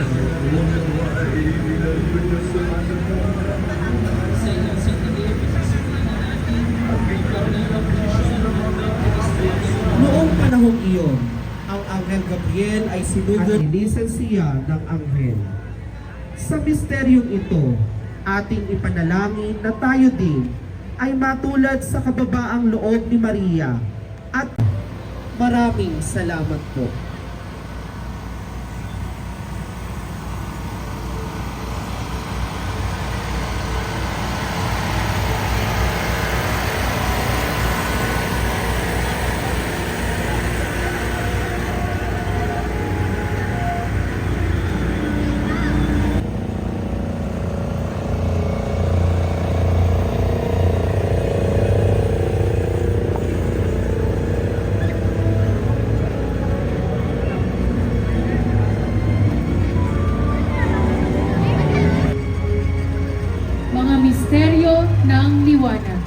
Noong panahon iyon, ang Anghel Gabriel ay sinugo at lisensiya ng Anghel. Sa misteryong ito, ating ipanalangin na tayo din ay matulad sa kababaang loob ni Maria at maraming salamat po. Ng liwanag.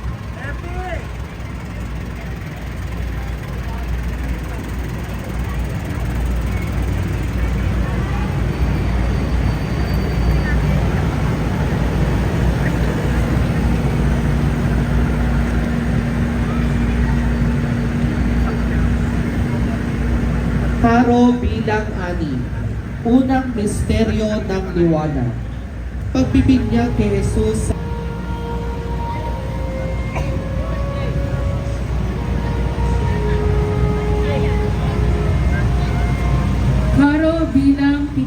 Paro bilang ani. Unang misteryo ng liwanag. Pagbibinyag kay Jesus sa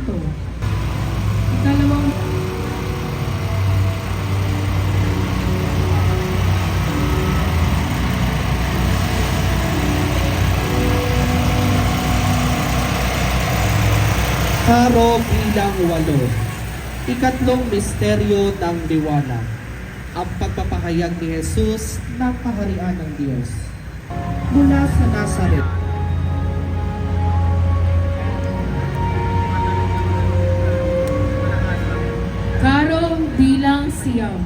bilang pito. Ikalawang Karo bilang walo. Ikatlong misteryo ng liwanag. Ang pagpapahayag ni Jesus ng kaharian ng Diyos. Mula sa Nazaret. Siyam.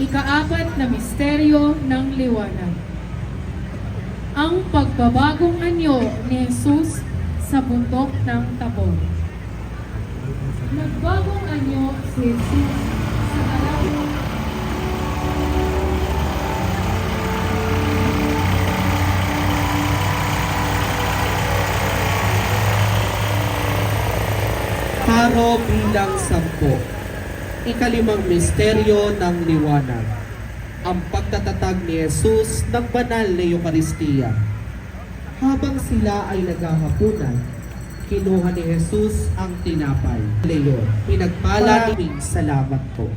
Ikaapat na misteryo ng liwanag. Ang pagbabagong anyo ni Jesus sa bundok ng Tabor. Nagbagong anyo si Jesus sa dalawang Karo bilang sampo. Ikalimang misteryo ng liwanag. Ang pagtatatag ni Jesus ng banal na Eucharistia. Habang sila ay naghahapunan, kinuha ni Jesus ang tinapay. Leo, pinagpala naming salamat po.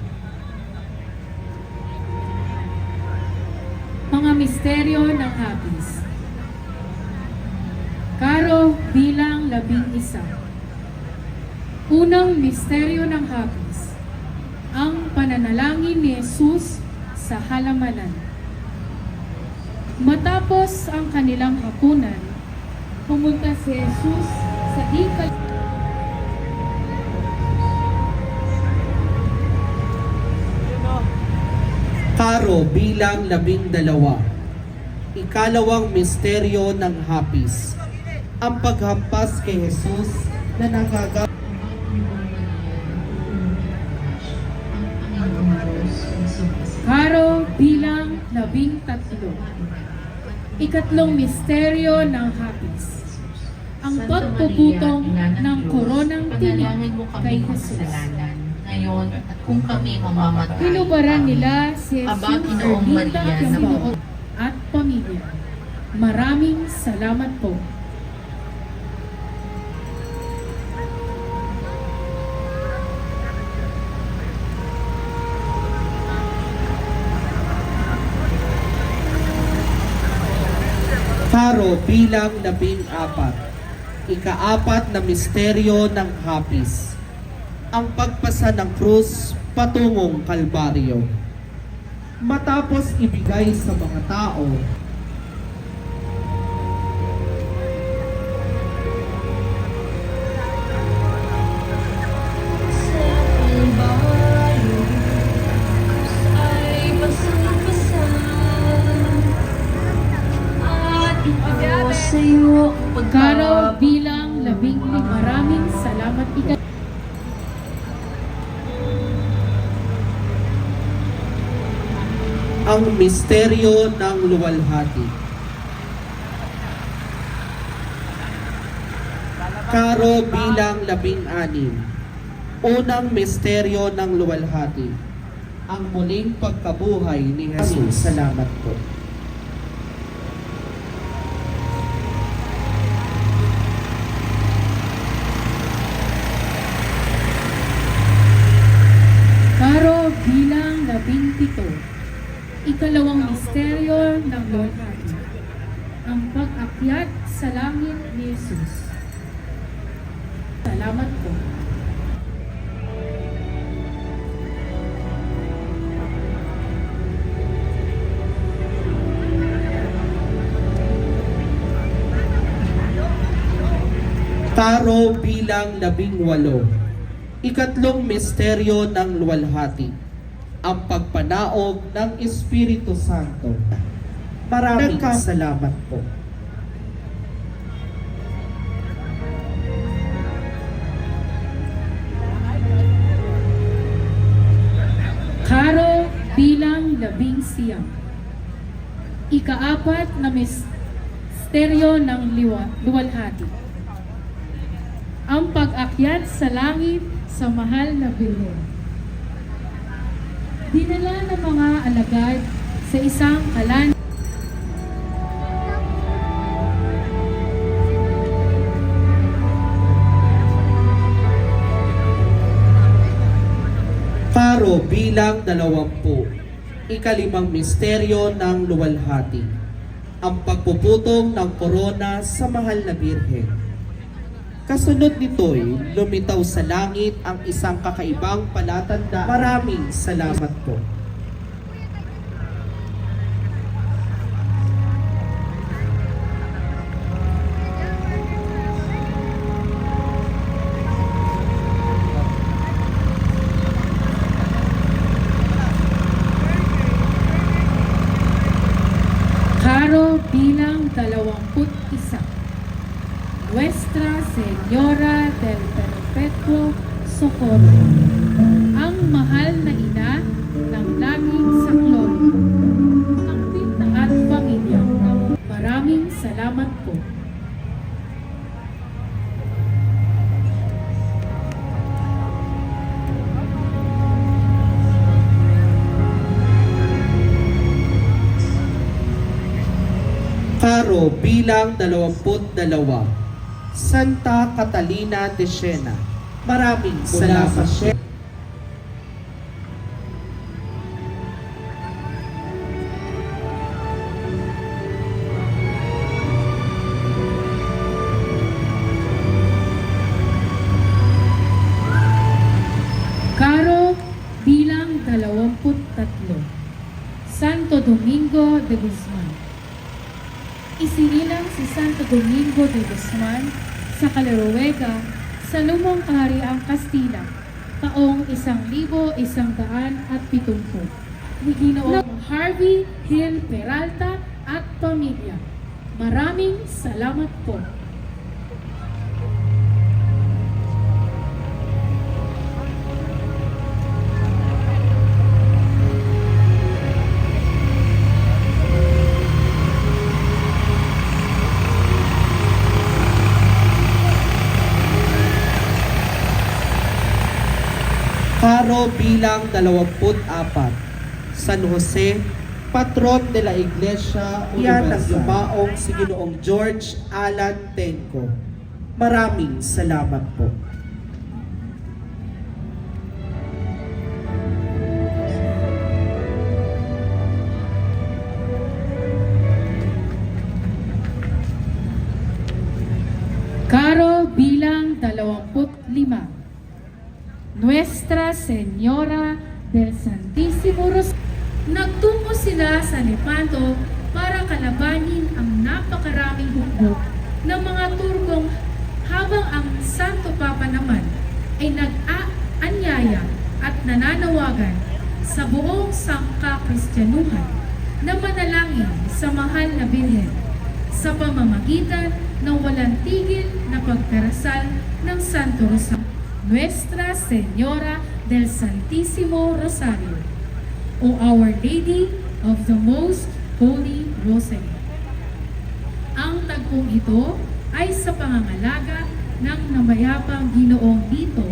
Mga misteryo ng hapis. Karo bilang labing isa. Unang misteryo ng hapis. Ang pananalangin ni Jesus sa halamanan. Matapos ang kanilang hapunan, pumunta si Jesus sa ikal Karo bilang labing dalawa. Ikalawang misteryo ng hapis. Ang paghampas kay Jesus na nagaga Karo bilang labing tatlo. Ikatlong misteryo ng hapis. Ang pagpuputong ng koronang tinig kay Jesus. Ngayon, at kung kami mamamatay, Pinubaran nila si Jesus Aba, Ginoong Maria, Sinuot at pamilya. Maraming salamat po. Karo bilang labing apat. Ikaapat na misteryo ng hapis. Ang pagpasa ng krus patungong kalbaryo. Matapos ibigay sa mga tao misteryo ng luwalhati. Karo bilang labing-anim. Unang misteryo ng luwalhati. Ang muling pagkabuhay ni Jesus. Salamat po. Pag-akyat sa langit ni Jesus. Salamat po. Taro bilang labing walo. Ikatlong misteryo ng luwalhati. Ang pagpanaog ng Espiritu Santo. Maraming salamat po. Siyam. Ikaapat na misteryo ng luwalhati. Ang pag-akyat sa langit sa mahal na Birhen. Dinala ng mga alagad sa isang kalan Paro bilang dalawampu. Ikalimang misteryo ng luwalhati. Ang pagpuputong ng korona sa mahal na birhen. Kasunod nito'y lumitaw sa langit ang isang kakaibang palatanda. Maraming salamat po. Karo bilang dalawamput dalawa. Santa Catalina de Siena. Maraming salamat. Karo bilang dalawamput tatlo. Santo Domingo de Guzman. Isinilang si Santo Domingo de Guzman sa Calaruega sa lumang kahariang Kastila taong isang libo isang daan at pitumpu. Ni Ginoong Harvey Hill Peralta at pamilya. Maraming salamat po. 24, San Jose, patron de la Iglesia Universal Baong si Ginoong George Alan Tenko. Maraming salamat po. Karo bilang 25. Nuestra Señora del Santísimo Ros. Nagtungo sila sa Lepanto para kalabanin ang napakaraming hukbo ng mga Turkong habang ang Santo Papa naman ay nag-aanyaya at nananawagan sa buong sangka-Kristyanuhan na manalangin sa mahal na Birhen sa pamamagitan ng walang tigil na pagdarasal ng Santo Rosario. Nuestra Señora del Santísimo Rosario, o Our Lady of the Most Holy Rosary. Ang tagpong ito ay sa pangangalaga ng namayapang Ginoong Dito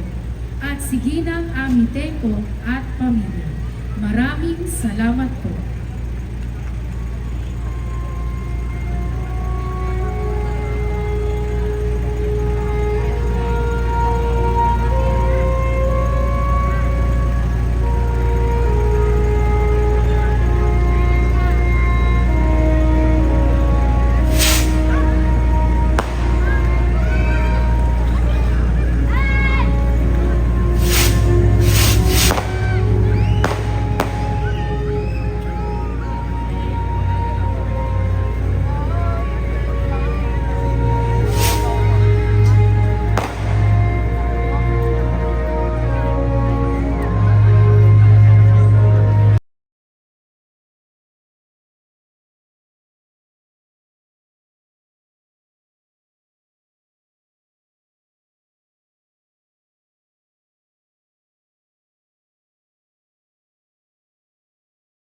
at si Ginang Amiteco at pamilya. Maraming salamat po.